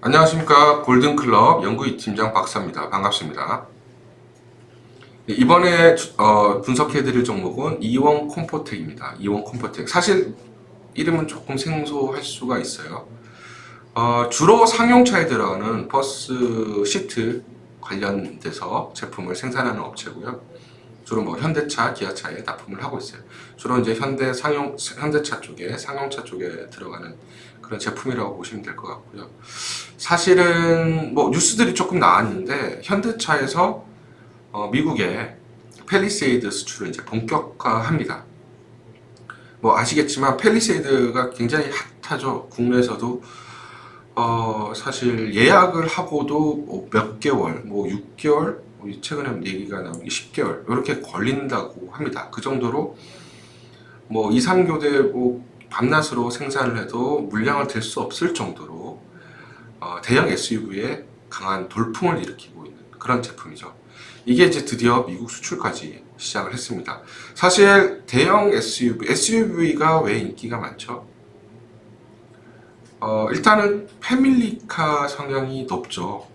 안녕하십니까 골든클럽 연구이 팀장 박사입니다. 반갑습니다. 네, 이번에 주- 어, 분석해드릴 종목은 이원 콤포텍입니다. 이원 콤포텍 사실 이름은 조금 생소할 수가 있어요. 어, 주로 상용차에 들어가는 버스 시트 관련돼서 제품을 생산하는 업체고요. 주로 뭐 현대차, 기아차에 납품을 하고 있어요. 주로 이제 현대 상용 현대차 쪽에 상용차 쪽에 들어가는 그런 제품이라고 보시면 될 것 같고요. 사실은 뭐 뉴스들이 조금 나왔는데 현대차에서 어, 미국에 펠리세이드 수출을 이제 본격화합니다. 뭐 아시겠지만 펠리세이드가 굉장히 핫하죠. 국내에서도 어, 사실 예약을 하고도 뭐 몇 개월, 뭐 6개월, 뭐 최근에 얘기가 나오기 10개월 이렇게 걸린다고 합니다. 그 정도로 뭐 2, 3교대 뭐 밤낮으로 생산을 해도 물량을 댈 수 없을 정도로 어, 대형 SUV에 강한 돌풍을 일으키고 있는 그런 제품이죠. 이게 이제 드디어 미국 수출까지 시작을 했습니다. 사실 대형 SUV, SUV가 왜 인기가 많죠? 어, 일단은 패밀리카 성향이 높죠.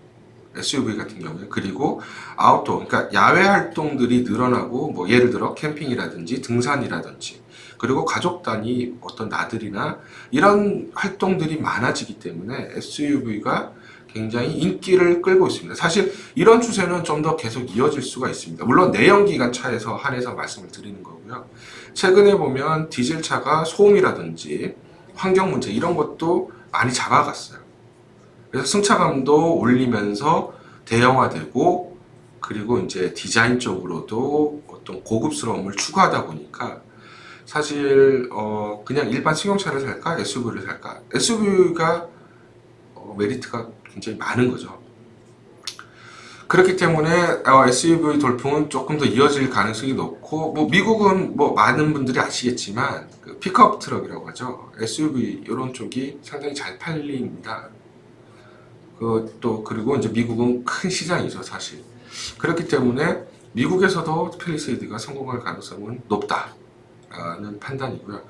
SUV 같은 경우에 그리고 아웃도어 그러니까 야외 활동들이 늘어나고 뭐 예를 들어 캠핑이라든지 등산이라든지 그리고 가족 단위 어떤 나들이나 이런 활동들이 많아지기 때문에 SUV가 굉장히 인기를 끌고 있습니다. 사실 이런 추세는 좀 더 계속 이어질 수가 있습니다. 물론 내연기관 차에서 한해서 말씀을 드리는 거고요. 최근에 보면 디젤 차가 소음이라든지 환경 문제 이런 것도 많이 잡아갔어요. 그래서 승차감도 올리면서 대형화되고 그리고 이제 디자인 쪽으로도 어떤 고급스러움을 추구하다 보니까 사실 어 그냥 일반 승용차를 살까 SUV를 살까 SUV가 어 메리트가 굉장히 많은 거죠. 그렇기 때문에 어, SUV 돌풍은 조금 더 이어질 가능성이 높고 뭐 미국은 뭐 많은 분들이 아시겠지만 그 픽업 트럭이라고 하죠 SUV 이런 쪽이 상당히 잘 팔립니다. 그 또 그리고 이제 미국은 큰 시장이죠 사실 그렇기 때문에 미국에서도 펠리세이드가 성공할 가능성은 높다라는 판단이고요.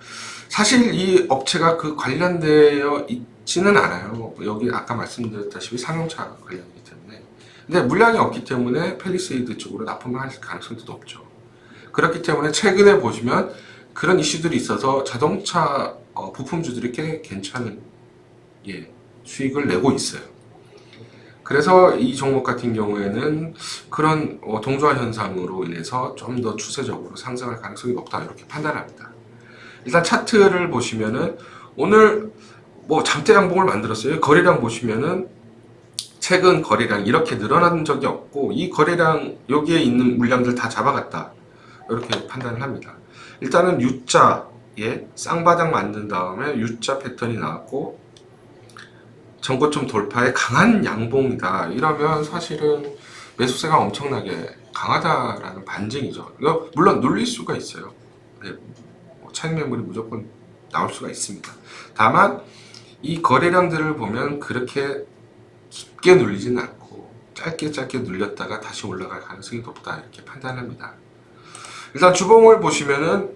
사실 이 업체가 그 관련되어 있지는 않아요. 여기 아까 말씀드렸다시피 상용차 관련이기 때문에. 근데 물량이 없기 때문에 펠리세이드 쪽으로 납품을 할 가능성도 높죠. 그렇기 때문에 최근에 보시면 그런 이슈들이 있어서 자동차 어, 부품주들이 꽤 괜찮은 예, 수익을 내고 있어요. 그래서 이 종목 같은 경우에는 그런 어, 동조화 현상으로 인해서 좀 더 추세적으로 상승할 가능성이 높다 이렇게 판단합니다. 일단 차트를 보시면은 오늘 뭐 잠대 양봉을 만들었어요. 거래량 보시면은 최근 거래량 이렇게 늘어난 적이 없고 이 거래량 여기에 있는 물량들 다 잡아갔다 이렇게 판단을 합니다. 일단은 U자에 쌍바닥 만든 다음에 U자 패턴이 나왔고 전고점 돌파에 강한 양봉이다 이러면 사실은 매수세가 엄청나게 강하다라는 반증이죠. 물론 눌릴 수가 있어요. 네, 뭐 차익 매물이 무조건 나올 수가 있습니다. 다만 이 거래량들을 보면 그렇게 깊게 눌리지는 않고 짧게 짧게 눌렸다가 다시 올라갈 가능성이 높다 이렇게 판단합니다. 일단 주봉을 보시면은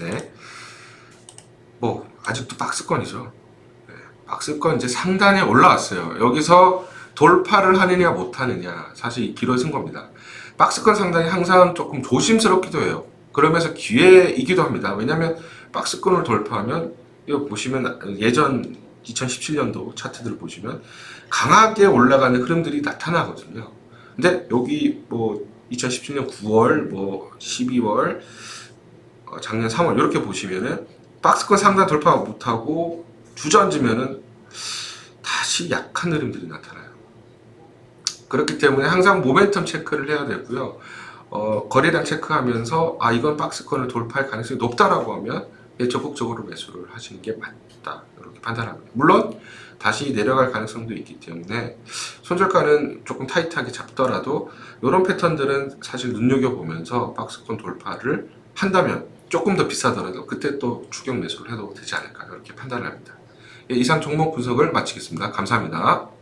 네. 뭐 아직도 박스권이죠. 네, 박스권 이제 상단에 올라왔어요. 여기서 돌파를 하느냐 못하느냐 사실 쓴 겁니다. 박스권 상단이 항상 조금 조심스럽기도 해요. 그러면서 기회이기도 합니다. 왜냐하면 박스권을 돌파하면 이거 보시면 예전 2017년도 차트들을 보시면 강하게 올라가는 흐름들이 나타나거든요. 근데 여기 뭐 2017년 9월, 뭐 12월, 어, 작년 3월 이렇게 보시면은 박스권 상단 돌파 못하고 주저앉으면은 다시 약한 흐름들이 나타나요. 그렇기 때문에 항상 모멘텀 체크를 해야 되고요. 어, 거래량 체크하면서 아 이건 박스권을 돌파할 가능성이 높다라고 하면 예, 적극적으로 매수를 하시는 게 맞다 이렇게 판단합니다. 물론 다시 내려갈 가능성도 있기 때문에 손절가는 조금 타이트하게 잡더라도 이런 패턴들은 사실 눈여겨보면서 박스권 돌파를 한다면 조금 더 비싸더라도 그때 또 추격 매수를 해도 되지 않을까 이렇게 판단을 합니다. 예, 이상 종목 분석을 마치겠습니다. 감사합니다.